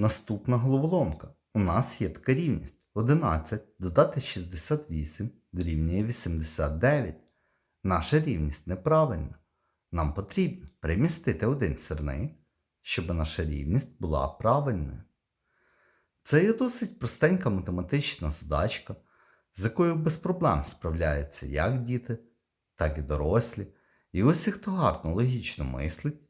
Наступна головоломка. У нас є така рівність 11 додати 68 дорівнює 89. Наша рівність неправильна. Нам потрібно перемістити один сірник, щоб наша рівність була правильною. Це є досить простенька математична задачка, з якою без проблем справляються як діти, так і дорослі. І усі, хто гарно логічно мислить,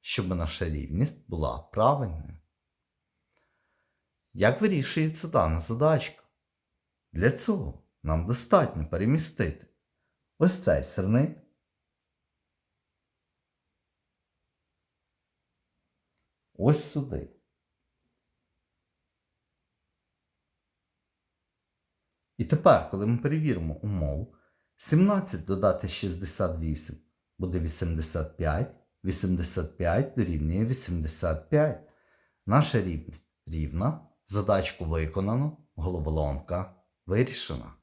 щоб наша рівність була правильною. Як вирішується дана задачка? Для цього нам достатньо перемістити ось цей сирник ось сюди. І тепер, коли ми перевіримо умову, 17 додати 68 буде 85, 85 дорівнює 85. Наша рівність рівна, задачку виконано, головоломка вирішена.